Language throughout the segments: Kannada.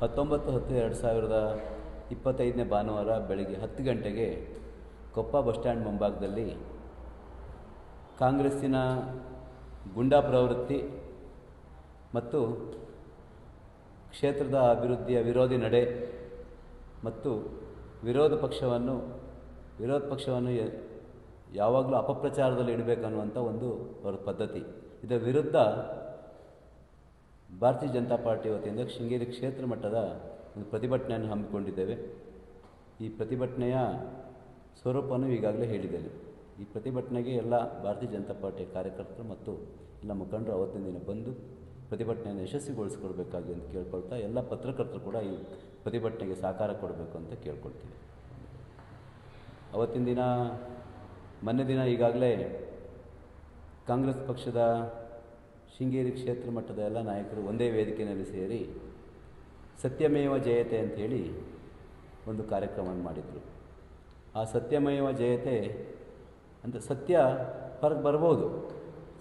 ಹತ್ತೊಂಬತ್ತು ಹತ್ತು ಎರಡು ಸಾವಿರದ ಇಪ್ಪತ್ತೈದನೇ ಭಾನುವಾರ ಬೆಳಗ್ಗೆ ಹತ್ತು ಗಂಟೆಗೆ ಕೊಪ್ಪ ಬಸ್ ಸ್ಟ್ಯಾಂಡ್ ಮುಂಭಾಗದಲ್ಲಿ ಕಾಂಗ್ರೆಸ್ಸಿನ ಗುಂಡಾ ಪ್ರವೃತ್ತಿ ಮತ್ತು ಕ್ಷೇತ್ರದ ಅಭಿವೃದ್ಧಿಯ ವಿರೋಧಿ ನಡೆ ಮತ್ತು ವಿರೋಧ ಪಕ್ಷವನ್ನು ವಿರೋಧ ಪಕ್ಷವನ್ನು ಯಾವಾಗಲೂ ಅಪಪ್ರಚಾರದಲ್ಲಿ ಇಡಬೇಕನ್ನುವಂಥ ಒಂದು ಅವರ ಪದ್ಧತಿ. ಇದರ ವಿರುದ್ಧ ಭಾರತೀಯ ಜನತಾ ಪಾರ್ಟಿ ವತಿಯಿಂದ ಶೃಂಗೇರಿ ಕ್ಷೇತ್ರ ಮಟ್ಟದ ಒಂದು ಪ್ರತಿಭಟನೆಯನ್ನು ಹಮ್ಮಿಕೊಂಡಿದ್ದೇವೆ. ಈ ಪ್ರತಿಭಟನೆಯ ಸ್ವರೂಪವನ್ನು ಈಗಾಗಲೇ ಹೇಳಿದ್ದೇನೆ. ಈ ಪ್ರತಿಭಟನೆಗೆ ಎಲ್ಲ ಭಾರತೀಯ ಜನತಾ ಪಾರ್ಟಿಯ ಕಾರ್ಯಕರ್ತರು ಮತ್ತು ಎಲ್ಲ ಮುಖಂಡರು ಅವತ್ತಿನ ದಿನ ಬಂದು ಪ್ರತಿಭಟನೆಯನ್ನು ಯಶಸ್ವಿಗೊಳಿಸ್ಕೊಳ್ಬೇಕಾಗಿ ಅಂತ ಕೇಳ್ಕೊಳ್ತಾ ಎಲ್ಲ ಪತ್ರಕರ್ತರು ಕೂಡ ಈ ಪ್ರತಿಭಟನೆಗೆ ಸಹಕಾರ ಕೊಡಬೇಕು ಅಂತ ಕೇಳ್ಕೊಳ್ತೀವಿ. ಅವತ್ತಿನ ದಿನ, ಮೊನ್ನೆ ದಿನ ಈಗಾಗಲೇ ಕಾಂಗ್ರೆಸ್ ಪಕ್ಷದ ಶೃಂಗೇರಿ ಕ್ಷೇತ್ರ ಮಟ್ಟದ ಎಲ್ಲ ನಾಯಕರು ಒಂದೇ ವೇದಿಕೆಯಲ್ಲಿ ಸೇರಿ ಸತ್ಯಮೇವ ಜಯತೆ ಅಂಥೇಳಿ ಒಂದು ಕಾರ್ಯಕ್ರಮವನ್ನು ಮಾಡಿದರು. ಆ ಸತ್ಯಮೇವ ಜಯತೆ ಅಂತ ಸತ್ಯ ಹೊರಗೆ ಬರ್ಬೋದು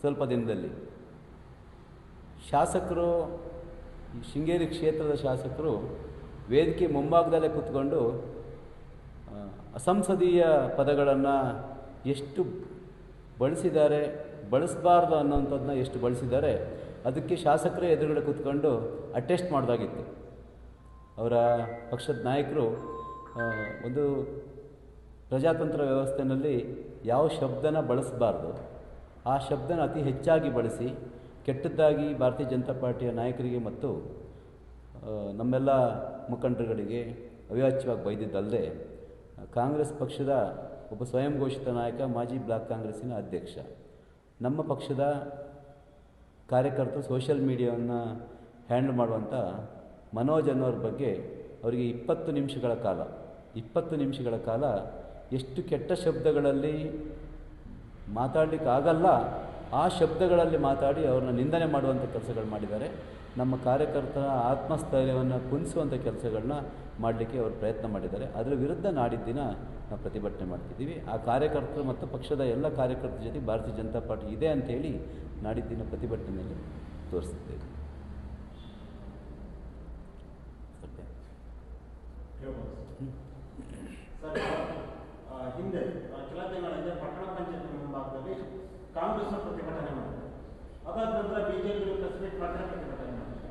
ಸ್ವಲ್ಪ ದಿನದಲ್ಲಿ. ಶಾಸಕರು ಶೃಂಗೇರಿ ಕ್ಷೇತ್ರದ ಶಾಸಕರು ವೇದಿಕೆ ಮುಂಭಾಗದಲ್ಲೇ ಕೂತ್ಕೊಂಡು ಅಸಂಸದೀಯ ಪದಗಳನ್ನು ಎಷ್ಟು ಬಳಸಿದ್ದಾರೆ ಬಳಸಬಾರ್ದು ಅನ್ನೋಂಥದ್ದನ್ನ ಎಷ್ಟು ಬಳಸಿದ್ದಾರೆ, ಅದಕ್ಕೆ ಶಾಸಕರೇ ಎದುರುಗಡೆ ಕೂತ್ಕೊಂಡು ಅಟೆಸ್ಟ್ ಮಾಡಿದಾಗಿತ್ತು. ಅವರ ಪಕ್ಷದ ನಾಯಕರು ಒಂದು ಪ್ರಜಾತಂತ್ರ ವ್ಯವಸ್ಥೆಯಲ್ಲಿ ಯಾವ ಶಬ್ದನ ಬಳಸಬಾರ್ದು, ಆ ಶಬ್ದನ ಅತಿ ಹೆಚ್ಚಾಗಿ ಬಳಸಿ ಕೆಟ್ಟದ್ದಾಗಿ ಭಾರತೀಯ ಜನತಾ ಪಾರ್ಟಿಯ ನಾಯಕರಿಗೆ ಮತ್ತು ನಮ್ಮೆಲ್ಲ ಮುಖಂಡರುಗಳಿಗೆ ಅವಿವಾಚ್ಯವಾಗಿ ಬೈದಿದ್ದಲ್ಲದೆ, ಕಾಂಗ್ರೆಸ್ ಪಕ್ಷದ ಒಬ್ಬ ಸ್ವಯಂ ಘೋಷಿತ ನಾಯಕ, ಮಾಜಿ ಬ್ಲಾಕ್ ಕಾಂಗ್ರೆಸ್ಸಿನ ಅಧ್ಯಕ್ಷ. ನಮ್ಮ ಪಕ್ಷದ ಕಾರ್ಯಕರ್ತರು ಸೋಷಿಯಲ್ ಮೀಡಿಯಾವನ್ನು ಹ್ಯಾಂಡಲ್ ಮಾಡುವಂಥ ಮನೋಜ್ ಅನ್ನೋರ ಬಗ್ಗೆ ಅವರಿಗೆ ಇಪ್ಪತ್ತು ನಿಮಿಷಗಳ ಕಾಲ, ಇಪ್ಪತ್ತು ನಿಮಿಷಗಳ ಕಾಲ ಎಷ್ಟು ಕೆಟ್ಟ ಶಬ್ದಗಳಲ್ಲಿ ಮಾತಾಡಲಿಕ್ಕಾಗಲ್ಲ, ಆ ಶಬ್ದಗಳಲ್ಲಿ ಮಾತಾಡಿ ಅವ್ರನ್ನ ನಿಂದನೆ ಮಾಡುವಂಥ ಕೆಲಸಗಳು ಮಾಡಿದ್ದಾರೆ. ನಮ್ಮ ಕಾರ್ಯಕರ್ತರ ಆತ್ಮಸ್ಥೈರ್ಯವನ್ನು ಕುಂದಿಸುವಂಥ ಕೆಲಸಗಳನ್ನ ಮಾಡಲಿಕ್ಕೆ ಅವರು ಪ್ರಯತ್ನ ಮಾಡಿದ್ದಾರೆ. ಅದರ ವಿರುದ್ಧ ನಾಡಿದ್ದ ದಿನ ನಾವು ಪ್ರತಿಭಟನೆ ಮಾಡ್ತಿದ್ದೀವಿ. ಆ ಕಾರ್ಯಕರ್ತರು ಮತ್ತು ಪಕ್ಷದ ಎಲ್ಲ ಕಾರ್ಯಕರ್ತರ ಜೊತೆ ಭಾರತೀಯ ಜನತಾ ಪಾರ್ಟಿ ಇದೆ ಅಂತೇಳಿ ನಾಡಿದ್ದಿನ ಪ್ರತಿಭಟನೆಯಲ್ಲಿ ತೋರಿಸಿದ್ದೇವೆ. ಹಿಂದೆ ಕೆಲ ತಿಂಗಳ ಹಿಂದೆ ಪಟ್ಟಣ ಪಂಚಾಯತ್ ಮುಂಭಾಗದಲ್ಲಿ ಕಾಂಗ್ರೆಸ್ ಪ್ರತಿಭಟನೆ ಮಾಡಿದೆ ಅದಾದ ನಂತರ ಬಿಜೆಪಿ ಕಸ್ಮೀರ್ ಪಟ್ಟಣ ಪ್ರತಿಭಟನೆ ಮಾಡಿದೆ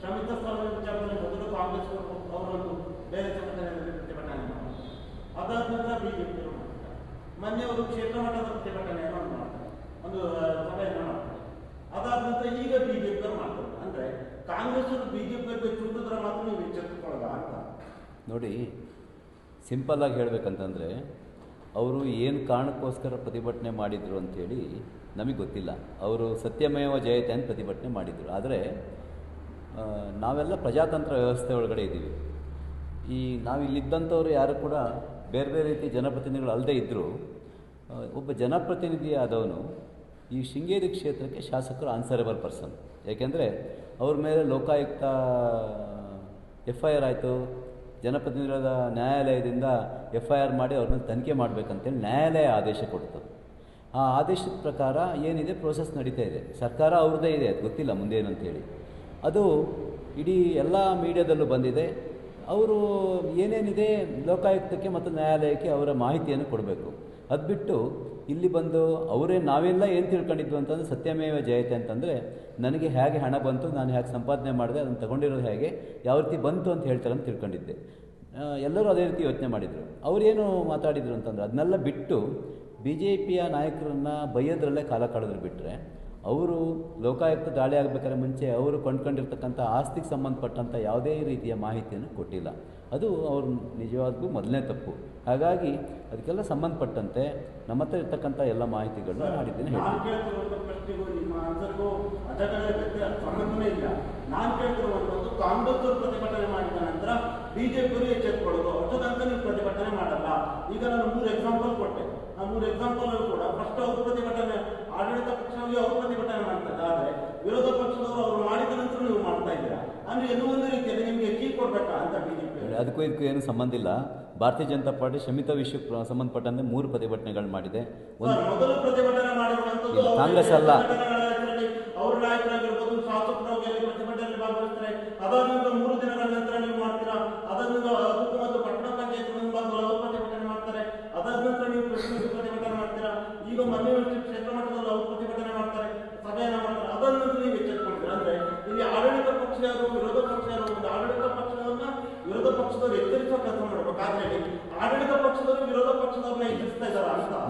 ಶ್ರಮಿಕ ಸ್ಥಳದ ವಿಚಾರದಲ್ಲಿ ಮೊದಲು ಕಾಂಗ್ರೆಸ್ ಅವರು ಅವರೊಂದು ಬೇರೆ ಸಂಘಟನೆಯಲ್ಲಿ ಅದಾದ ನಂತರ ಬಿಜೆಪಿ ಅವರು ಮಾಡ್ತಾರೆ. ಮೊನ್ನೆ ಅವರು ಕ್ಷೇತ್ರ ಮಟ್ಟದ ಪ್ರತಿಭಟನೆಯನ್ನು ಮಾಡ್ತಾರೆ. ಒಂದು ಸಭೆಯನ್ನು ಮಾಡ್ತಾರೆ. ಅದಾದ ನಂತರ ಈಗ ಬಿಜೆಪಿ ಅವರು ಮಾಡ್ತಾರೆ. ಅಂದ್ರೆ ಕಾಂಗ್ರೆಸ್ ಅವರು ಬಿಜೆಪಿ ಅವ್ರಿಗೆ ಚುಟ್ಟಿದ್ರೆ ಮಾತ್ರ ನೀವು ಎಚ್ಚೆತ್ತುಕೊಳ್ಳಲ್ಲ ಅಂತ. ನೋಡಿ ಸಿಂಪಲ್ಲಾಗಿ ಹೇಳಬೇಕಂತಂದರೆ, ಅವರು ಏನು ಕಾರಣಕ್ಕೋಸ್ಕರ ಪ್ರತಿಭಟನೆ ಮಾಡಿದರು ಅಂಥೇಳಿ ನಮಗೆ ಗೊತ್ತಿಲ್ಲ. ಅವರು ಸತ್ಯಮೇವ ಜಯತೆ ಅಂತ ಪ್ರತಿಭಟನೆ ಮಾಡಿದರು. ಆದರೆ ನಾವೆಲ್ಲ ಪ್ರಜಾತಂತ್ರ ವ್ಯವಸ್ಥೆ ಒಳಗಡೆ ಇದ್ದೀವಿ. ಈ ನಾವಿಲ್ಲಿದ್ದಂಥವ್ರು ಯಾರು ಕೂಡ ಬೇರೆ ಬೇರೆ ರೀತಿ ಜನಪ್ರತಿನಿಧಿಗಳು ಅಲ್ಲದೆ ಇದ್ದರೂ ಒಬ್ಬ ಜನಪ್ರತಿನಿಧಿ ಆದವನು ಈ ಶೃಂಗೇರಿ ಕ್ಷೇತ್ರಕ್ಕೆ ಶಾಸಕರು ಆನ್ಸರೇಬಲ್ ಪರ್ಸನ್ ಏಕೆಂದರೆ ಅವ್ರ ಮೇಲೆ ಲೋಕಾಯುಕ್ತ ಎಫ್ ಐ ಆರ್ ಆಯಿತು ಜನಪ್ರತಿನಿಧಿಗಳ ನ್ಯಾಯಾಲಯದಿಂದ ಎಫ್ ಐ ಆರ್ ಮಾಡಿ ಅವ್ರನ್ನ ತನಿಖೆ ಮಾಡಬೇಕಂತೇಳಿ ನ್ಯಾಯಾಲಯ ಆದೇಶ ಕೊಡ್ತದೆ ಆ ಆದೇಶದ ಪ್ರಕಾರ ಏನಿದೆ ಪ್ರೋಸೆಸ್ ನಡೀತಾ ಇದೆ. ಸರ್ಕಾರ ಅವ್ರದ್ದೇ ಇದೆ, ಅದು ಗೊತ್ತಿಲ್ಲ ಮುಂದೇನಂತೇಳಿ. ಅದು ಇಡೀ ಎಲ್ಲ ಮೀಡಿಯಾದಲ್ಲೂ ಬಂದಿದೆ. ಅವರು ಏನೇನಿದೆ ಲೋಕಾಯುಕ್ತಕ್ಕೆ ಮತ್ತು ನ್ಯಾಯಾಲಯಕ್ಕೆ ಅವರ ಮಾಹಿತಿಯನ್ನು ಕೊಡಬೇಕು. ಅದು ಬಿಟ್ಟು ಇಲ್ಲಿ ಬಂದು ಅವರೇ ನಾವೆಲ್ಲ ಏನು ತಿಳ್ಕೊಂಡಿದ್ವು ಅಂತಂದರೆ ಸತ್ಯಮೇವ ಜಯತೆ ಅಂತಂದರೆ ನನಗೆ ಹೇಗೆ ಹಣ ಬಂತು, ನಾನು ಹೇಗೆ ಸಂಪಾದನೆ ಮಾಡಿದೆ, ಅದನ್ನು ತಗೊಂಡಿರೋದು ಹೇಗೆ, ಯಾವ ರೀತಿ ಬಂತು ಅಂತ ಹೇಳ್ತಾರೆ ಅಂತ ತಿಳ್ಕೊಂಡಿದ್ದೆ. ಎಲ್ಲರೂ ಅದೇ ರೀತಿ ಯೋಚನೆ ಮಾಡಿದರು. ಅವರೇನು ಮಾತಾಡಿದರು ಅಂತಂದರೆ, ಅದನ್ನೆಲ್ಲ ಬಿಟ್ಟು ಬಿ ಜೆ ಪಿಯ ನಾಯಕರನ್ನು ಬೈಯೋದ್ರಲ್ಲೇ ಕಾಲ ಕಳೆದ್ರು ಬಿಟ್ಟರೆ ಅವರು ಲೋಕಾಯುಕ್ತ ದಾಳಿ ಆಗಬೇಕಾದ್ರೆ ಮುಂಚೆ ಅವರು ಕೊಂಡ್ಕೊಂಡಿರ್ತಕ್ಕಂಥ ಆಸ್ತಿಗೆ ಸಂಬಂಧಪಟ್ಟಂಥ ಯಾವುದೇ ರೀತಿಯ ಮಾಹಿತಿಯನ್ನು ಕೊಟ್ಟಿಲ್ಲ. ಅದು ಅವರು ನಿಜವಾದಕ್ಕೂ ಮೊದಲನೇ ತಪ್ಪು. ಹಾಗಾಗಿ ಅದಕ್ಕೆಲ್ಲ ಸಂಬಂಧಪಟ್ಟಂತೆ ನಮ್ಮ ಹತ್ರ ಇರ್ತಕ್ಕಂಥ ಎಲ್ಲ ಮಾಹಿತಿಗಳನ್ನ ನಾಡಿದ್ದೇನೆ ಹೇಳ್ತೀನಿ. ಎಚ್ಚೆತ್ಕೊಳ್ಳೋದು ಪ್ರತಿಭಟನೆ ಮಾಡಲ್ಲ. ಈಗ ನಾನು ಮೂರು ಎಕ್ಸಾಂಪಲ್ ಕೊಟ್ಟೆ. ಆ ಮೂರು ಎಕ್ಸಾಂಪಲ್ ಕೂಡ ಫಸ್ಟ್ ಅವರು ಪ್ರತಿಭಟನೆ ಆಡಳಿತ ಪಕ್ಷದಲ್ಲಿ ಅವರು ಪ್ರತಿಭಟನೆ ಮಾಡ್ತಾರೆ ಆದ್ರೆ ವಿರೋಧ ಪಕ್ಷದವರು ಅವರು ಮಾಡಿದ ನಂತರ ನೀವು ಮಾಡ್ತಾ ಇದ್ದೀರಾ? ಅಂದ್ರೆ ಏನೋ ಒಂದು ರೀತಿಯಲ್ಲಿ ನಿಮಗೆ ಕೀ ಕೊಡ್ಬೇಕಾ ಅಂತ ಬಿಜೆಪಿ ಅದಕ್ಕೂ ಇದಕ್ಕೂ ಏನು ಸಂಬಂಧ ಇಲ್ಲ. ಭಾರತೀಯ ಜನತಾ ಪಾರ್ಟಿ ಶಮಿತ ವಿಷಯಕ್ಕೆ ಸಂಬಂಧಪಟ್ಟಂತೆ ಮೂರು ಪ್ರತಿಭಟನೆಗಳು ಮಾಡಿದೆ. ಮೊದಲು ಪ್ರತಿಭಟನೆ ಮಾಡಿರುವಂತದ್ದು ಕಾಂಗ್ರೆಸ್ ಅಲ್ಲ. ಅವ್ರ ನಾಯಕರಾಗಿರ್ಬೋದು ಶಾಸಕರಾಗಿ ಪ್ರತಿಭಟನೆ ಭಾಗವಹಿಸ್ತಾರೆ. ಅದಾದ ನಂತರ ಮೂರು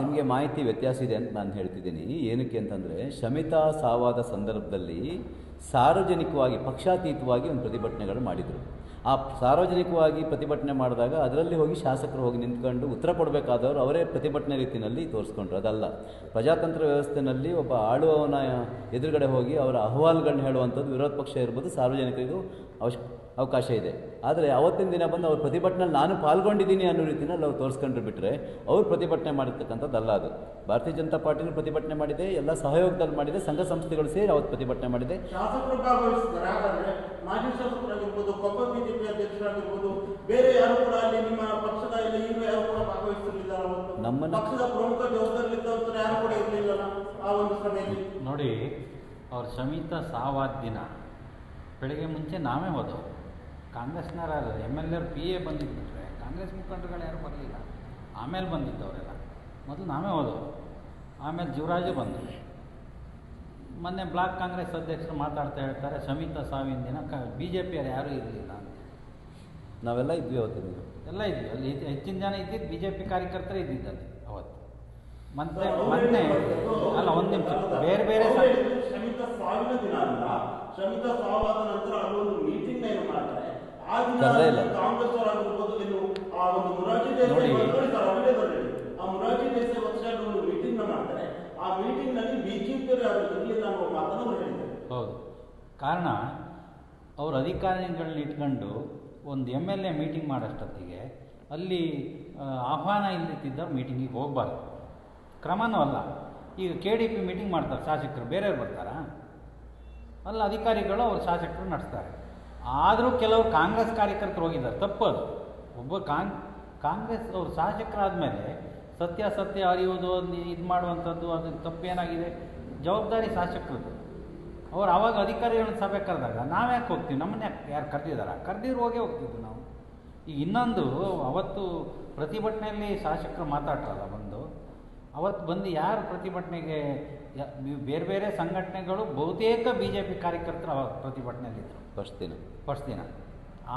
ನಿಮಗೆ ಮಾಹಿತಿ ವ್ಯತ್ಯಾಸ ಇದೆ ಅಂತ ನಾನು ಹೇಳ್ತಿದ್ದೀನಿ. ಏನಕ್ಕೆ ಅಂತಂದರೆ, ಶಮಿತಾ ಸಾವಾದ ಸಂದರ್ಭದಲ್ಲಿ ಸಾರ್ವಜನಿಕವಾಗಿ, ಪಕ್ಷಾತೀತವಾಗಿ ಒಂದು ಪ್ರತಿಭಟನೆಗಳು ಮಾಡಿದರು. ಆ ಸಾರ್ವಜನಿಕವಾಗಿ ಪ್ರತಿಭಟನೆ ಮಾಡಿದಾಗ ಅದರಲ್ಲಿ ಹೋಗಿ ಶಾಸಕರು ಹೋಗಿ ನಿಂತ್ಕೊಂಡು ಉತ್ತರ ಕೊಡಬೇಕಾದವರು ಅವರೇ ಪ್ರತಿಭಟನೆ ರೀತಿಯಲ್ಲಿ ತೋರಿಸ್ಕೊಂಡ್ರು. ಅದಲ್ಲ. ಪ್ರಜಾತಂತ್ರ ವ್ಯವಸ್ಥೆಯಲ್ಲಿ ಒಬ್ಬ ಆಳುವವನ ಎದುರುಗಡೆ ಹೋಗಿ ಅವರ ಅಹವಾಲುಗಳನ್ನ ಹೇಳುವಂಥದ್ದು ವಿರೋಧ ಪಕ್ಷ ಇರ್ಬೋದು, ಸಾರ್ವಜನಿಕರಿಗೂ ಅವಶ್ಯ ಅವಕಾಶ ಇದೆ. ಆದರೆ ಅವತ್ತಿನ ದಿನ ಬಂದು ಅವ್ರ ಪ್ರತಿಭಟನೆಯಲ್ಲಿ ನಾನು ಪಾಲ್ಗೊಂಡಿದ್ದೀನಿ ಅನ್ನೋ ರೀತಿಯಲ್ಲಿ ಅವ್ರು ತೋರಿಸ್ಕೊಂಡ್ರು ಬಿಟ್ಟರೆ ಅವ್ರು ಪ್ರತಿಭಟನೆ ಮಾಡಿರ್ತಕ್ಕಂಥದ್ದಲ್ಲ ಅದು. ಭಾರತೀಯ ಜನತಾ ಪಾರ್ಟಿನೂ ಪ್ರತಿಭಟನೆ ಮಾಡಿದೆ ಎಲ್ಲ ಸಹಯೋಗದಲ್ಲಿ ಮಾಡಿದೆ ಸಂಘ ಸಂಸ್ಥೆಗಳು ಸೇರಿ ಅವತ್ತು ಪ್ರತಿಭಟನೆ ಮಾಡಿದೆ. ಶಾಸಕರು ಭಾಗವಹಿಸಿದ್ದಾರೆ. ಮಾಜಿ ಶಾಸಕರಾಗಿರ್ಬೋದು ಕೊಪ್ಪ ಬಿಜೆಪಿ ಅಧ್ಯಕ್ಷರಾಗಿರ್ಬೋದು ಬೇರೆ ಯಾರು ಕೂಡ ಅಲ್ಲಿ ನಿಮ್ಮ ಪಕ್ಷದ ಇಲ್ಲ ಯಾರು ಕೂಡ ಭಾಗವಹಿಸಿರ್ಲಿಲ್ಲ ಅವತ್ತು. ನಮ್ಮನ್ನ- ಪಕ್ಷದ ಪ್ರಮುಖ ಜವಾಬ್ದಾರಿಲಿದ್ದವರು ಯಾರು ಕೂಡ ಇರಲಿಲ್ಲ ಆ ಒಂದು ಸಮಯದಲ್ಲಿ. ನೋಡಿ ಅವ್ರ ಶಮಿತ ಸಾವಾದ ದಿನ. ಬೆಳಗ್ಗೆ ಮುಂಚೆ ನಾವೇ ಹೋದವು. ಕಾಂಗ್ರೆಸ್ನವ್ರು M L A P A ಬಂದಿದ್ಬಿಟ್ರೆ Congress ಮುಖಂಡರುಗಳು ಯಾರು ಬರಲಿಲ್ಲ. ಆಮೇಲೆ ಬಂದಿದ್ದವರೆಲ್ಲ. ಮೊದಲು ನಾವೇ ಹೋದವು. ಆಮೇಲೆ ಜೀವರಾಜು ಬಂದರು. ಮೊನ್ನೆ ಬ್ಲಾಕ್ ಕಾಂಗ್ರೆಸ್ ಅಧ್ಯಕ್ಷರು ಮಾತಾಡ್ತಾ ಹೇಳ್ತಾರೆ ಸಮಿತಾ ಸಾವಿನ ದಿನ ಕ ಬಿ ಜೆ ಪಿಯರು ಯಾರೂ ಇರಲಿಲ್ಲ ಅಂತ. ನಾವೆಲ್ಲ ಇದ್ವಿ ಅವತ್ತಿನ ದಿನ. ಎಲ್ಲ ಇದ್ವಿ. ಅಲ್ಲಿ ಹೆಚ್ಚಿನ ಜನ ಇದ್ದಿದ್ದು ಬಿ ಜೆ ಪಿ ಕಾರ್ಯಕರ್ತರೇ ಇದ್ದಿದ್ದಲ್ಲಿ ಅವತ್ತು. ಮತ್ತೆ ಮೊನ್ನೆ ಮತ್ತೆ ಅಲ್ಲ ಒಂದು ನಿಮಿಷ. ಬೇರೆ ಬೇರೆ ಅವ್ರು ಸ- ಹೇಳಿದ್ದು ಶಮಿತ ಸಾವಿನ ದಿನ ಅಲ್ಲ. ಸಮಿತಾ ಸಾವಾದ ನಂತರ ಅಲ್ಲೊಂದು ಮೀಟಿಂಗ್ ಏನು ಮಾಡ್ತಾರೆ. ಕರ್ದೇ ಇಲ್ಲ. ನೋಡಿ. ಹೌದು. ಕಾರಣ ಅವ್ರ ಅಧಿಕಾರಿಗಳನ್ನ ಇಟ್ಕೊಂಡು ಒಂದು ಎಂ ಎಲ್ ಎ ಮೀಟಿಂಗ್ ಮಾಡೋಷ್ಟೊತ್ತಿಗೆ ಅಲ್ಲಿ ಆಹ್ವಾನ ಇಲ್ಲದಿದ್ದವ್ರು ಮೀಟಿಂಗಿಗೆ ಹೋಗಬಾರ್ದು. ಕ್ರಮನೂ ಅಲ್ಲ. ಈಗ ಕೆ ಡಿ ಪಿ ಮೀಟಿಂಗ್ ಮಾಡ್ತಾರೆ ಶಾಸಕರು. ಬೇರೆಯವ್ರು ಬರ್ತಾರಾ? ಅಲ್ಲ ಅಧಿಕಾರಿಗಳು ಅವ್ರ ಶಾಸಕರು ನಡೆಸ್ತಾರೆ. ಆದರೂ ಕೆಲವರು ಕಾಂಗ್ರೆಸ್ ಕಾರ್ಯಕರ್ತರು ಹೋಗಿದ್ದಾರೆ. ತಪ್ಪದು. ಒಬ್ಬ ಕಾಂಗ್, ಕಾಂಗ್ರೆಸ್ ಮೇಲೆ ಸತ್ಯ ಸತ್ಯ ಅರಿಯೋದು ಇದು ಮಾಡುವಂಥದ್ದು, ಅದು ತಪ್ಪೇನಾಗಿದೆ? ಜವಾಬ್ದಾರಿ ಶಾಸಕರದ್ದು. ಅವ್ರು ಆವಾಗ ಅಧಿಕಾರಿಗಳನ್ನ ಸಭೆ ಕರೆದಾಗ ನಾವು ಯಾಕೆ ಹೋಗ್ತೀವಿ? ನಮ್ಮನ್ನ ಯಾಕೆ, ಯಾರು ಕರೆದಿದ್ದಾರೆ ಕರೆದಿರು ಹೋಗೇ ಹೋಗ್ತಿದ್ವಿ ನಾವು. ಈಗ ಇನ್ನೊಂದು, ಅವತ್ತು ಪ್ರತಿಭಟನೆಯಲ್ಲಿ ಶಾಸಕರು ಮಾತಾಡ್ತಾರಲ್ಲ ಬಂದು. ಅವತ್ತು ಬಂದು ಯಾರು ಪ್ರತಿಭಟನೆಗೆ ಬೇರೆ ಬೇರೆ ಸಂಘಟನೆಗಳು ಬಹುತೇಕ ಬಿ ಜೆ ಪಿ ಕಾರ್ಯಕರ್ತರು ಅವತ್ತು ಪ್ರತಿಭಟನೆಯಲ್ಲಿದ್ದರು ಫಸ್ಟ್ ದಿನ. ಫಸ್ಟ್ ದಿನ.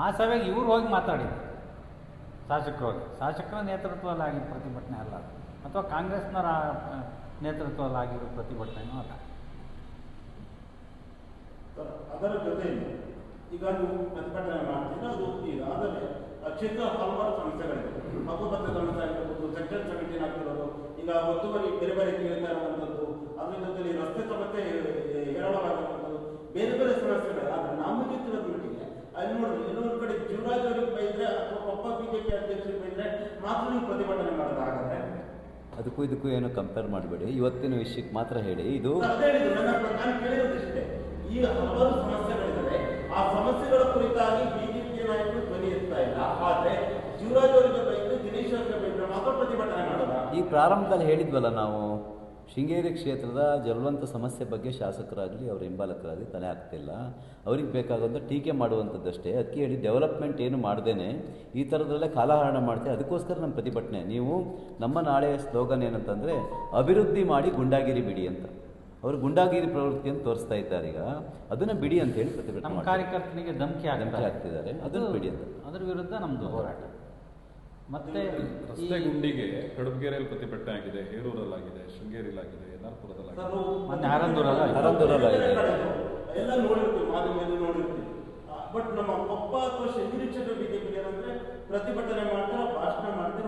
ಆ ಸಭೆಗೆ ಇವ್ರು ಹೋಗಿ ಮಾತಾಡಿದ್ರು. ಶಾಸಕರು ಹೋಗಿ ಶಾಸಕರ ನೇತೃತ್ವದಲ್ಲಿ ಆಗಿದ್ದ ಪ್ರತಿಭಟನೆ ಅಲ್ಲ ಅಥವಾ ಕಾಂಗ್ರೆಸ್ನವರ ನೇತೃತ್ವದಲ್ಲಿ ಆಗಿರೋ ಪ್ರತಿಭಟನೆನೂ ಅಲ್ಲ. ಅದರ ಜೊತೆಯಲ್ಲಿ ಈಗ ನೀವು ಪ್ರತಿಭಟನೆ ಮಾಡ್ತೀರಾ ಅದು ಆದರೆ ಕ್ಷೇತ್ರ ಹಲವಾರು ಸಮಸ್ಯೆಗಳಿವೆ. ಹಕ್ಕುಪತ್ರ ಸಮಸ್ಯೆ ಆಗಿರ್ಬೋದು ಸೆಂಟ್ರಲ್ ಸಮಿತಿ ಆಗ್ತಿರೋದು ಈಗ ಒತ್ತುವರಿ ಬೇರೆ ಬೇರೆ ಕೇಳ್ತಾ ಇರುವಂಥದ್ದು ಅದ್ರ ಜೊತೆಲಿ ರಸ್ತೆ ಸಮಸ್ಯೆ ಏ, ಹೇರಳವಾಗಿರುವಂಥದ್ದು ಬೇರೆ ಬೇರೆ ಸಮಸ್ಯೆಗಳ ಆದರೆ ನಮಗೆ ತಿಳಿದ ಮಟ್ಟಿಗೆ ಅಲ್ಲಿ ನೋಡಿದ್ರೆ ಇನ್ನೊಂದು ಕಡೆ ಜೀವರಾಜ್ ಅವರಿಗೆ ಬೈದ್ರೆ ಅಥವಾ ಕೊಪ್ಪ ಬಿಜೆಪಿ ಅಧ್ಯಕ್ಷರಿಗೆ ಬೈದ್ರೆ ಮಾತ್ರ ನೀವು ಪ್ರತಿಭಟನೆ ಮಾಡೋದಾಗತ್ತೆ ಅದಕ್ಕೂ ಇದಕ್ಕೂ ಏನು ಕಂಪೇರ್ ಮಾಡಬೇಡಿ. ಇವತ್ತಿನ ವಿಷಯಕ್ಕೆ ಮಾತ್ರ ಹೇಳಿ. ಇದು ನಾನು ಕೇಳಿರೋದಿಷ್ಟೇ ಈಗ ಹಲವಾರು ಸಮಸ್ಯೆಗಳಿದ್ದಾವೆ. ಆ ಸಮಸ್ಯೆಗಳ ಕುರಿತಾಗಿ ಬಿಜೆಪಿ ನಾಯಕರು ಧ್ವನಿ ಎತ್ತಾ ಇಲ್ಲ. ಆದ್ರೆ ಶಿವರಾಜ್ ಅವರಿಗೆ ಬೈದ್ರೆ ದಿನೇಶ್ ಅವರಿಗೆ ಬೈದ್ರೆ ಮಾತ್ರ ಪ್ರತಿಭಟನೆ ಮಾಡೋದ ಈ ಪ್ರಾರಂಭದಲ್ಲಿ ಹೇಳಿದ್ವಲ್ಲ ನಾವು ಶೃಂಗೇರಿ ಕ್ಷೇತ್ರದ ಜಲವಂತ ಸಮಸ್ಯೆ ಬಗ್ಗೆ ಶಾಸಕರಾಗಲಿ ಅವರ ಹಿಂಬಾಲಕರಾಗಲಿ ತಲೆ ಹಾಕ್ತಿಲ್ಲ. ಅವ್ರಿಗೆ ಬೇಕಾಗೋದು ಟೀಕೆ ಮಾಡುವಂಥದ್ದಷ್ಟೇ ಅದಕ್ಕೆ ಹೇಳಿ ಡೆವಲಪ್ಮೆಂಟ್ ಏನು ಮಾಡ್ದೇನೆ ಈ ಥರದಲ್ಲೇ ಕಾಲಹರಣ ಮಾಡ್ತೀವಿ ಅದಕ್ಕೋಸ್ಕರ ನಮ್ಮ ಪ್ರತಿಭಟನೆ. ನೀವು ನಮ್ಮ ನಾಳೆಯ ಸ್ಲೋಗನ್ ಏನಂತಂದರೆ ಅಭಿವೃದ್ಧಿ ಮಾಡಿ ಗುಂಡಾಗಿರಿ ಬಿಡಿ ಅಂತ. ಅವರು ಗುಂಡಾಗಿರಿ ಪ್ರವೃತ್ತಿಯನ್ನು ತೋರಿಸ್ತಾ ಇದ್ದಾರೆ ಈಗ. ಅದನ್ನು ಬಿಡಿ ಅಂತ ಹೇಳಿ ಪ್ರತಿಭಟನೆ. ಕಾರ್ಯಕರ್ತನಿಗೆ ಧಮಕಿ ಧಮಕಿ ಹಾಕ್ತಿದ್ದಾರೆ. ಅದನ್ನ ಬಿಡಿ ಅಂತ. ಅದರ ವಿರುದ್ಧ ನಮ್ಮದು ಹೋರಾಟ. ಮತ್ತೆ ರಸ್ತೆ ಗುಂಡಿಗೆ ಕಡುಬಗೆರೆಯಲ್ಲಿ ಪ್ರತಿಭಟನೆ ಆಗಿದೆ ಹೇರೂರಲ್ಲಾಗಿದೆ ಶೃಂಗೇರಿಲಾಗಿದೆ ಯಲ್ಲಾಪುರದಲ್ಲಾಗಿದೆ ಮೊನ್ನೆ ಆರಂದೂರಲ್ಲ ಆಯ್ತು. ಆರಂದೂರಲ್ಲಿ ಆಗಿದೆ. ಎಲ್ಲ ನೋಡಿರ್ತೀವಿ ಮಾಧ್ಯಮದಲ್ಲಿ ನೋಡಿರ್ತೀವಿ. ಬಟ್ ನಮ್ಮ ಪಪ್ಪ ಅಥವಾ ಶಂಗಿರಿ ಕ್ಷೇತ್ರ ಬಿಜೆಪಿ ಏನಂದ್ರೆ ಪ್ರತಿಭಟನೆ ಮಾಡ್ತಾರ ಭಾಷಣ ಮಾಡ್ತಾರ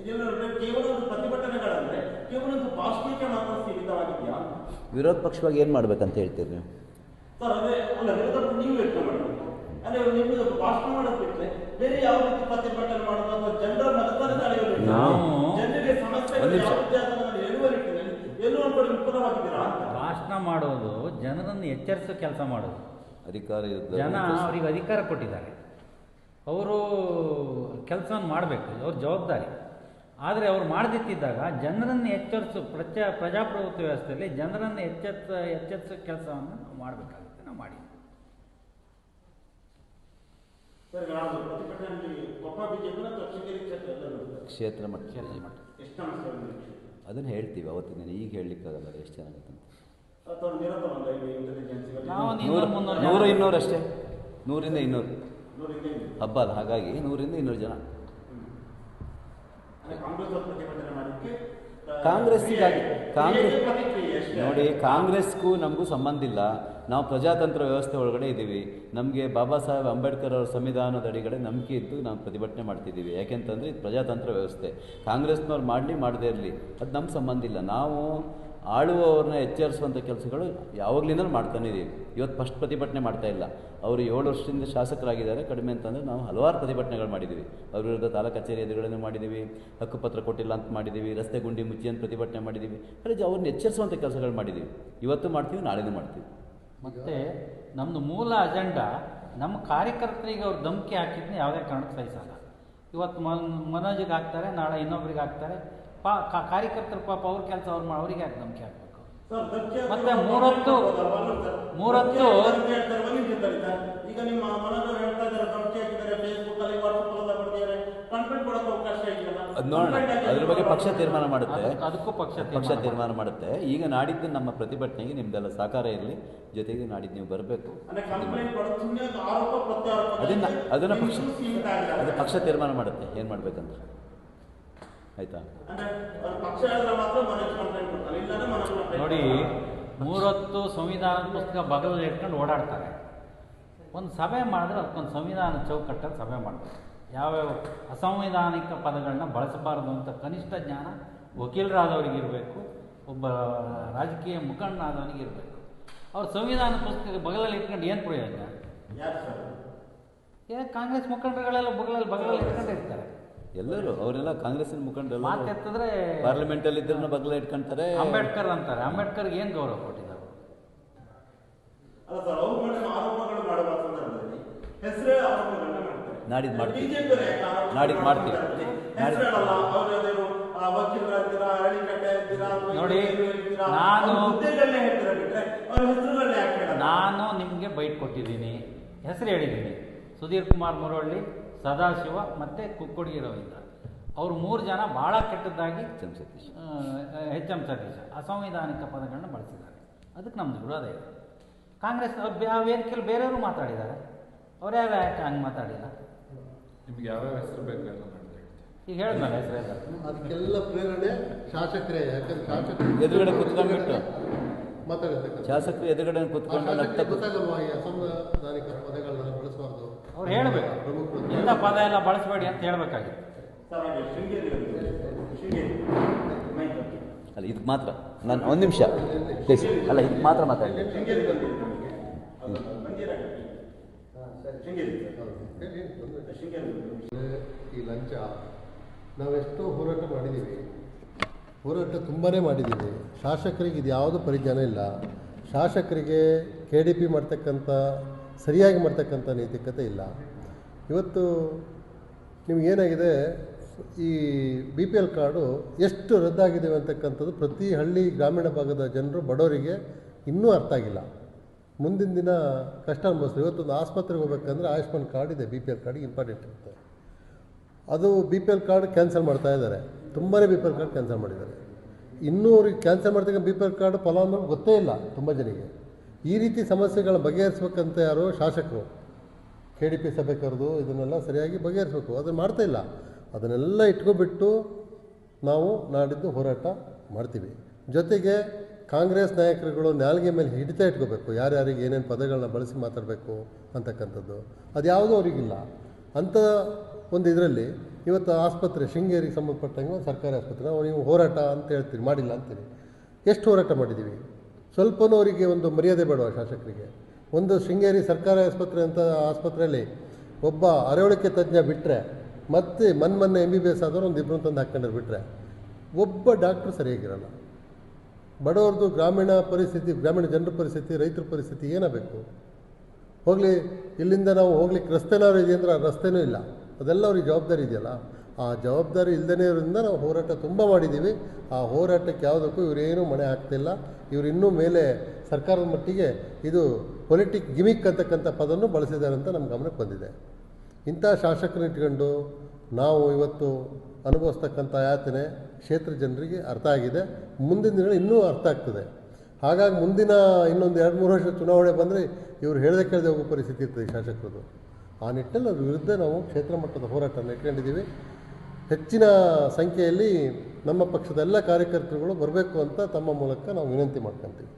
ಇದೆಲ್ಲ ಕೇವಲ ಒಂದು ಪ್ರತಿಭಟನೆಗಳಂದ್ರೆ ಕೇವಲ ಒಂದು ಭಾಷಣಕ್ಕೆ ಮಾತ್ರ ಸೀಮಿತವಾಗಿದೆಯಾ? ವಿರೋಧ ಪಕ್ಷವಾಗಿ ಏನು ಮಾಡ್ಬೇಕಂತ ಹೇಳ್ತೀರಿ ನೀವು? ಸರ್ ಅದೇ ಅಲ್ಲ ವಿರೋಧ ಪಕ್ಷ ನೀವು ಯೋಚನೆ ಮಾಡಬೇಕು. ಅದೇ ನಿಮ್ಗೆ ಭಾಷಣ ಮಾಡೋದು ಬಿಟ್ರೆ ಬೇರೆ ಯಾವ ರೀತಿ ಪ್ರತಿಭಟನೆ ಮಾಡೋದು ಅಥವಾ ಜನರ ಮತದಾನ ತಡೆಯೋದು ನಾವು- ಜನರಿಗೆ ಸಮಸ್ಯೆ ನಿಟ್ಟಿನಲ್ಲಿ ಎಲ್ಲೋ ಒಂದು ಕಡೆ ವಿಫಲವಾಗಿದ್ದೀರಾ ಭಾಷಣ ಮಾಡೋದು ಜನರನ್ನು ಎಚ್ಚರಿಸೋ ಕೆಲಸ ಮಾಡೋದು ಅಧಿಕಾರ ಜನ ಅವರಿಗೆ ಅಧಿಕಾರ ಕೊಟ್ಟಿದ್ದಾರೆ. ಅವರು ಕೆಲಸವನ್ನು ಮಾಡಬೇಕು ಅವ್ರ ಜವಾಬ್ದಾರಿ. ಆದರೆ ಅವ್ರು ಮಾಡದಿತ್ತಿದ್ದಾಗ ಜನರನ್ನು ಎಚ್ಚರಿಸೋ ಪ್ರಜಾ ಪ್ರಜಾಪ್ರಭುತ್ವ ವ್ಯವಸ್ಥೆಯಲ್ಲಿ ಜನರನ್ನು ಎಚ್ಚೆತ್ತ ಎಚ್ಚರಿಸೋ ಕೆಲಸವನ್ನು ನಾವು ಮಾಡಬೇಕಾಗುತ್ತೆ ನಾವು ಮಾಡಿ ಸರ್ ನಾನು ಪ್ರತಿಭಟನೆಯಲ್ಲಿ ಕೊಪ್ಪ ಬಿಜೆಪಿ ಅಥವಾ ಶೃಂಗೇರಿ ಕ್ಷೇತ್ರ ಮಟ್ಟ ಅದನ್ನು ಹೇಳ್ತೀವಿ ಅವತ್ತಿನ ಈಗ ಈಗ ಹೇಳಲಿಕ್ಕಾಗಲ್ಲ ಎಷ್ಟು ಚೆನ್ನಾಗುತ್ತೆ ಅಂತ. ನೂರು ಇನ್ನೂರು ಮುನ್ನೂರು ನೂರು ಜನ- ಇನ್ನೂರು ಅಷ್ಟೇ. ನೂರಿಂದ ಇನ್ನೂರು. ನೂರಿಂದ ಇನ್ನೂರು. ಹಬ್ಬ ಅಲ್ಲ ಹಾಗಾಗಿ ನೂರಿಂದ ಇನ್ನೂರು ಜನ. ಕಾಂಗ್ರೆಸ್ಸಿಗಾಗಿ ಕಾಂಗ್ರೆಸ್ ನೋಡಿ ಕಾಂಗ್ರೆಸ್ಗೂ ನಮಗೂ ಸಂಬಂಧ ಇಲ್ಲ. ನಾವು ಪ್ರಜಾತಂತ್ರ ವ್ಯವಸ್ಥೆ ಒಳಗಡೆ ಇದ್ದೀವಿ. ನಮಗೆ ಬಾಬಾ ಸಾಹೇಬ್ ಅಂಬೇಡ್ಕರ್ ಅವರ ಸಂವಿಧಾನದ ಅಡಿಗಡೆ ನಂಬಿಕೆ ಇದ್ದು ನಾವು ಪ್ರತಿಭಟನೆ ಮಾಡ್ತಿದ್ದೀವಿ. ಯಾಕೆಂತಂದರೆ ಇದು ಪ್ರಜಾತಂತ್ರ ವ್ಯವಸ್ಥೆ. ಕಾಂಗ್ರೆಸ್ನವ್ರು ಮಾಡಲಿ ಮಾಡದೇ ಇರಲಿ. ಅದು ನಮ್ಮ ಸಂಬಂಧ ಇಲ್ಲ. ನಾವು ಆಳುವವ್ರನ್ನ ಎಚ್ಚರಿಸುವಂಥ ಕೆಲಸಗಳು ಯಾವಾಗಲಿಂದಲೂ ಮಾಡ್ತಾನೆ ಇದೀವಿ. ಇವತ್ತು ಫಸ್ಟ್ ಪ್ರತಿಭಟನೆ ಮಾಡ್ತಾ ಇಲ್ಲ. ಅವರು ಏಳು ವರ್ಷದಿಂದ ಶಾಸಕರಾಗಿದ್ದಾರೆ. ಕಡಿಮೆ ಅಂತಂದರೆ ನಾವು ಹಲವಾರು ಪ್ರತಿಭಟನೆಗಳು ಮಾಡಿದ್ದೀವಿ ಅವ್ರ ವಿರುದ್ಧ ತಾಲೂಕು ಕಚೇರಿ ಎದುರುಗಳನ್ನು ಮಾಡಿದ್ದೀವಿ ಹಕ್ಕುಪತ್ರ ಕೊಟ್ಟಿಲ್ಲ ಅಂತ ಮಾಡಿದ್ದೀವಿ ರಸ್ತೆ ಗುಂಡಿ ಮುಚ್ಚಿ ಅಂತ ಪ್ರತಿಭಟನೆ ಮಾಡಿದ್ದೀವಿ ಅಂದರೆ ಅವ್ರನ್ನ ಎಚ್ಚರಿಸುವಂಥ ಕೆಲಸಗಳು ಮಾಡಿದ್ದೀವಿ ಇವತ್ತು ಮಾಡ್ತೀವಿ ನಾಳೆನೂ ಮಾಡ್ತೀವಿ. ಮತ್ತು ನಮ್ಮದು ಮೂಲ ಅಜೆಂಡಾ ನಮ್ಮ ಕಾರ್ಯಕರ್ತರಿಗೆ ಅವ್ರು ಧಮಕಿ ಹಾಕಿದ್ನ ಯಾವುದೇ ಕಾರಣಕ್ಕೆ ಸಹಿಸಲ್ಲ ಇವತ್ತು ಮನ್ ಮನೋಜಿಗೆ ಹಾಕ್ತಾರೆ, ನಾಳೆ ಇನ್ನೊಬ್ರಿಗೆ ಹಾಕ್ತಾರೆ. ಪಾ ಕಾ- ಕಾರ್ಯಕರ್ತರು ಪಾಪ ಅವ್ರ ಕೆಲಸ ಅವ್ರು ಮಾಡಿ ಅವ್ರಿಗೆ ಯಾಕೆ ನಂಬಿಕೆ ಹಾಕಬೇಕು ಮತ್ತೆ ಮೂರತ್ತು ಮೂರೊತ್ತು. ಈಗ ನಿಮ್ಮ ಮನೋಜರು ಹೇಳ್ತಾ ಇದ್ದಾರೆ ಧಮಕಿ ಹಾಕಿದ್ದಾರೆ ಫೇಸ್ಬುಕ್ ಅಲ್ಲಿ ವಾಟ್ಸಪ್ ಅಲ್ಲಿ ಬರ್ತಿದ್ದಾರೆ ಕಂಪ್ಲೇಂಟ್ ಕೊಡೋಕೆ ಅವಕಾಶ ಇದೆಯಲ್ಲ ಅದು ನೋಡೋಣ. ಅದ್ರ ಬಗ್ಗೆ ಪಕ್ಷ ತೀರ್ಮಾನ ಮಾಡುತ್ತೆ. ಅದಕ್ಕೂ ಪಕ್ಷ ಪಕ್ಷ ತೀರ್ಮಾನ ಮಾಡುತ್ತೆ. ಈಗ ನಾಡಿದ್ದು ನಮ್ಮ ಪ್ರತಿಭಟನೆಗೆ ನಿಮ್ದೆಲ್ಲ ಸಹಕಾರ ಇರಲಿ. ಜೊತೆಗೆ ನಾಡಿದ್ದು ನೀವು ಬರಬೇಕು. ಅಂದ್ರೆ ಕಂಪ್ಲೇಂಟ್ ಕೊಡೋದು ಆರೋಪ ಪ್ರತ್ಯಾರೋಪ. ಅದನ್ನ ಅದನ್ನ ಪಕ್ಷ. ಅದು ಪಕ್ಷ ತೀರ್ಮಾನ ಮಾಡುತ್ತೆ. ಏನು ಮಾಡ್ಬೇಕಂತ? ಆಯ್ತಾ? ನೋಡಿ ಮೂರೊತ್ತು ಸಂವಿಧಾನ ಪುಸ್ತಕ ಬಗಲಲ್ಲಿ ಇಟ್ಕೊಂಡು ಓಡಾಡ್ತಾರೆ. ಒಂದು ಸಭೆ ಮಾಡಿದ್ರೆ ಅದಕ್ಕೊಂದು ಸಂವಿಧಾನ ಚೌಕಟ್ಟಲ್ಲಿ ಸಭೆ ಮಾಡ್ತಾರೆ. ಯಾವ್ಯಾವ ಅಸಂವಿಧಾನಿಕ ಪದಗಳನ್ನ ಬಳಸಬಾರದು ಅಂತ ಕನಿಷ್ಠ ಜ್ಞಾನ ವಕೀಲರಾದವರಿಗೆ ಇರಬೇಕು ಒಬ್ಬ ರಾಜಕೀಯ ಮುಖಂಡನಾದವನಿಗೆ ಇರಬೇಕು ಅವ್ರು ಸಂವಿಧಾನ ಪುಸ್ತಕ ಬಗಲಲ್ಲಿ ಇಟ್ಕೊಂಡು ಏನು ಪ್ರಯೋಜನ? ಏನು ಕಾಂಗ್ರೆಸ್ ಮುಖಂಡರುಗಳೆಲ್ಲ ಬಗಲಲ್ಲಿ ಬಗಲಲ್ಲಿ ಇಟ್ಕೊಂಡು ಇರ್ತಾರೆ ಎಲ್ಲರೂ ಅವರೆಲ್ಲ ಕಾಂಗ್ರೆಸ್ಸಿನ ಮುಖಂಡರು. ಮಾತೆತ್ತಿದ್ರೆ ಪಾರ್ಲಿಮೆಂಟಲ್ಲಿ ಇದ್ರೂ ಬಗ್ಲ ಇಟ್ಕೊಂತಾರೆ. ಅಂಬೇಡ್ಕರ್ ಅಂತಾರೆ. ಅಂಬೇಡ್ಕರ್ ಏನ್ ಗೌರವ ಕೊಟ್ಟಿದ್ದಾರೆ ನಾಡಿದ್ ಮಾಡ್ತೀವಿ. ನಾಡಿದ್ದು ಮಾಡ್ತೀವಿ. ನೋಡಿ, ನಾನು-? ನಾನು ನಿಮಗೆ ಬೈಟ್ ಕೊಟ್ಟಿದ್ದೀನಿ. ಹೆಸರು ಹೇಳಿದ್ದೀನಿ. ಸುಧೀರ್ ಕುಮಾರ್ ಮುರೊಳ್ಳಿ ಸದಾಶಿವ ಮತ್ತು ಕುಕ್ಕುಡಿ ರವೀಂದ್ರ ಅವರು ಮೂರು ಜನ ಭಾಳ ಕೆಟ್ಟದ್ದಾಗಿ H M Satish. H M Satish ಅಸಂವಿಧಾನಿಕ ಪದಗಳನ್ನ ಬಳಸಿದ್ದಾರೆ. ಅದಕ್ಕೆ ನಮ್ಮದು ವಿರೋಧ ಇದೆ. ಕಾಂಗ್ರೆಸ್ ಅವ್ರು ಬೇ- ಆ ವೇದಿಕೆಯಲ್ಲಿ ಬೇರೆಯವರು ಮಾತಾಡಿದ್ದಾರೆ. ಅವ್ರು ಯಾರು ಯಾಕೆ ಹಂಗೆ ಮಾತಾಡಿಲ್ಲ? ನಿಮ್ಗೆ ಯಾವ್ಯಾವ ಹೆಸರು ಬೇಕು ಈಗ ಹೇಳಿದ್ನಲ್ಲ ಹೆಸರೆಲ್ಲ ಅದಕ್ಕೆಲ್ಲ ಪ್ರೇರಣೆ ಶಾಸಕರೇ ಯಾಕಂದ್ರೆ ಶಾಸಕರು ಎದುರುಗಡೆ ಕುತ್ಕೊಂಡ್ಬಿಟ್ಟು. ಮಾತಾಡಿರ್ತಕ್ಕಂಥ ಶಾಸಕರು ಎದುರುಗಡೆ ಕುತ್ಕೊಂಡು ಗೊತ್ತಾಗಲ್ವಾ ಈ ಅಸಂವಿಧಾನಿಕ ಬಳಸಬಾರ್ದು ಅವ್ರು ಹೇಳಬೇಕು. ಇಂಥ ಪದ ಎಲ್ಲ ಬಳಸಬೇಡಿ ಅಂತ ಹೇಳಬೇಕಾಗಿತ್ತು ಅಲ್ಲ ಇದಕ್ಕೆ ಮಾತ್ರ. ನಾನು ಒಂದು ನಿಮಿಷ. ಪ್ಲೀಸ್ ಅಲ್ಲ ಇದಕ್ಕೆ ಮಾತ್ರ ಮಾತಾಡಿ. ಈ ಲಂಚ ನಾವೆಷ್ಟೋ ಹೋರಾಟ ಮಾಡಿದ್ದೀವಿ ಹೋರಾಟ ತುಂಬಾ ಮಾಡಿದ್ದೀವಿ ಶಾಸಕರಿಗೆ ಇದು ಯಾವುದೂ ಪರಿಜ್ಞಾನ ಇಲ್ಲ. ಶಾಸಕರಿಗೆ ಕೆ ಡಿ ಪಿ ಮಾಡ್ತಕ್ಕಂಥ ಸರಿಯಾಗಿ ಮಾಡ್ತಕ್ಕಂಥ ನೈತಿಕತೆ ಇಲ್ಲ. ಇವತ್ತು ನಿಮಗೇನಾಗಿದೆ, ಈ ಬಿ ಪಿ ಎಲ್ ಕಾರ್ಡು ಎಷ್ಟು ರದ್ದಾಗಿದ್ದೇವೆ ಅಂತಕ್ಕಂಥದ್ದು ಪ್ರತಿ ಹಳ್ಳಿ ಗ್ರಾಮೀಣ ಭಾಗದ ಜನರು, ಬಡವರಿಗೆ ಇನ್ನೂ ಅರ್ಥ ಆಗಿಲ್ಲ. ಮುಂದಿನ ದಿನ ಕಷ್ಟ ಅನುಭವಿಸ್ತಾರೆ. ಇವತ್ತೊಂದು ಆಸ್ಪತ್ರೆಗೆ ಹೋಗ್ಬೇಕಂದ್ರೆ ಆಯುಷ್ಮಾನ್ ಕಾರ್ಡ್ ಇದೆ ಬಿ ಪಿ ಎಲ್ ಕಾರ್ಡಿಗೆ ಇಂಪಾರ್ಟೆಂಟ್ ಇರುತ್ತೆ. ಅದು B P L card cancel ಮಾಡ್ತಾ ಇದ್ದಾರೆ. ತುಂಬಾ B P L card cancel ಮಾಡಿದ್ದಾರೆ. ಇನ್ನೂ ಅವ್ರಿಗೆ ಕ್ಯಾನ್ಸಲ್ ಮಾಡ್ತಕ್ಕಂಥ ಬಿ ಪಿ ಎಲ್ ಕಾರ್ಡ್ ಫಲಾನುಭವಿ ಗೊತ್ತೇ ಇಲ್ಲ ತುಂಬ ಜನಕ್ಕೆ ಈ ರೀತಿ ಸಮಸ್ಯೆಗಳನ್ನ ಬಗೆಹರಿಸ್ಬೇಕಂತ ಯಾರು ಶಾಸಕರು ಕೆ ಡಿ ಪಿ ಸಭೆ ಕರೆದು ಇದನ್ನೆಲ್ಲ ಸರಿಯಾಗಿ ಬಗೆಹರಿಸ್ಬೇಕು ಅದನ್ನು ಮಾಡ್ತಾ ಇಲ್ಲ. ಅದನ್ನೆಲ್ಲ ಇಟ್ಕೊಬಿಟ್ಟು ನಾವು ನಾಡಿದ್ದು ಹೋರಾಟ ಮಾಡ್ತೀವಿ. ಜೊತೆಗೆ ಕಾಂಗ್ರೆಸ್ ನಾಯಕರುಗಳು ನಾಲ್ಗೆ ಮೇಲೆ ಹಿಡಿತಾ ಇಟ್ಕೋಬೇಕು, ಯಾರ್ಯಾರಿಗೆ ಏನೇನು ಪದಗಳನ್ನ ಬಳಸಿ ಮಾತಾಡಬೇಕು ಅಂತಕ್ಕಂಥದ್ದು. ಅದು ಯಾವುದೂ ಅವರಿಗಿಲ್ಲ. ಅಂಥ ಒಂದು ಇದರಲ್ಲಿ ಇವತ್ತು ಆಸ್ಪತ್ರೆ, ಶೃಂಗೇರಿಗೆ ಸಂಬಂಧಪಟ್ಟಂಗೆ ಸರ್ಕಾರಿ ಆಸ್ಪತ್ರೆ ನೀವು ಹೋರಾಟ ಅಂತ ಹೇಳ್ತೀರಿ, ಮಾಡಿಲ್ಲ ಅಂತೀರಿ. ಎಷ್ಟು ಹೋರಾಟ ಮಾಡಿದ್ದೀವಿ? ಸ್ವಲ್ಪನೂ ಅವರಿಗೆ ಒಂದು ಮರ್ಯಾದೆ ಬೇಡ ಶಾಸಕರಿಗೆ? ಒಂದು ಶೃಂಗೇರಿ ಸರ್ಕಾರಿ ಆಸ್ಪತ್ರೆ ಅಂತ ಆಸ್ಪತ್ರೆಯಲ್ಲಿ ಒಬ್ಬ ಅರವಳಿಕೆ ತಜ್ಞ ಬಿಟ್ಟರೆ ಮತ್ತೆ ಮನ್ ಮೊನ್ನೆ ಎಂ ಬಿ ಬಿ ಎಸ್ ಆದವರು ಒಂದು ಇಬ್ಬರು ತಂದು ಹಾಕ್ಕೊಂಡ್ರೆ ಬಿಟ್ಟರೆ ಒಬ್ಬ ಡಾಕ್ಟ್ರು ಸರಿಯಾಗಿರಲ್ಲ ಬಡವ್ರದ್ದು ಗ್ರಾಮೀಣ ಪರಿಸ್ಥಿತಿ, ಗ್ರಾಮೀಣ ಜನರ ಪರಿಸ್ಥಿತಿ, ರೈತರ ಪರಿಸ್ಥಿತಿ ಏನಾಗಬೇಕು ಹೋಗಲಿ, ಇಲ್ಲಿಂದ ನಾವು ಹೋಗ್ಲಿಕ್ಕೆ ರಸ್ತೆನಾದ್ರು ಇದೆ ಅಂದ್ರೆ ಆ ರಸ್ತೆನೂ ಇಲ್ಲ. ಅದೆಲ್ಲ ಅವ್ರಿಗೆ ಜವಾಬ್ದಾರಿ ಇದೆಯಲ್ಲ? ಆ ಜವಾಬ್ದಾರಿ ಇಲ್ಲದೇ ಇರೋದ್ರಿಂದ ನಾವು ಹೋರಾಟ ತುಂಬ ಮಾಡಿದ್ದೀವಿ. ಆ ಹೋರಾಟಕ್ಕೆ ಯಾವುದಕ್ಕೂ ಇವರೇನು ಮಣೆ ಹಾಕ್ತಿಲ್ಲ. ಇವರು ಇನ್ನೂ ಮೇಲೆ ಸರ್ಕಾರದ ಮಟ್ಟಿಗೆ ಇದು ಪೊಲಿಟಿಕ್ ಗಿಮಿಕ್ ಅಂತಕ್ಕಂಥ ಪದವನ್ನು ಬಳಸಿದ್ದಾರೆ ಅಂತ ನಮ್ಮ ಗಮನಕ್ಕೆ ಬಂದಿದೆ. ಇಂಥ ಶಾಸಕರನ್ನ ಇಟ್ಕೊಂಡು ನಾವು ಇವತ್ತು ಅನುಭವಿಸ್ತಕ್ಕಂಥ ಯಾತನೆ ಕ್ಷೇತ್ರ ಜನರಿಗೆ ಅರ್ಥ ಆಗಿದೆ. ಮುಂದಿನ ದಿನ ಇನ್ನೂ ಅರ್ಥ ಆಗ್ತದೆ. ಹಾಗಾಗಿ ಮುಂದಿನ ಇನ್ನೊಂದು ಎರಡು ಮೂರು ವರ್ಷ ಚುನಾವಣೆ ಬಂದರೆ ಇವರು ಹೇಳದೆ ಕೇಳದೆ ಹೋಗೋ ಪರಿಸ್ಥಿತಿ ಇರ್ತದೆ ಶಾಸಕರದು ಆ ನಿಟ್ಟಿನಲ್ಲಿ ಅವ್ರ ವಿರುದ್ಧ ನಾವು ಕ್ಷೇತ್ರ ಮಟ್ಟದ ಹೋರಾಟವನ್ನು ಇಟ್ಕೊಂಡಿದ್ದೀವಿ. ಹೆಚ್ಚಿನ ಸಂಖ್ಯೆಯಲ್ಲಿ ನಮ್ಮ ಪಕ್ಷದ ಎಲ್ಲ ಕಾರ್ಯಕರ್ತರುಗಳು ಬರಬೇಕು ಅಂತ ತಮ್ಮ ಮೂಲಕ ನಾವು ವಿನಂತಿ ಮಾಡ್ಕೊತೀವಿ.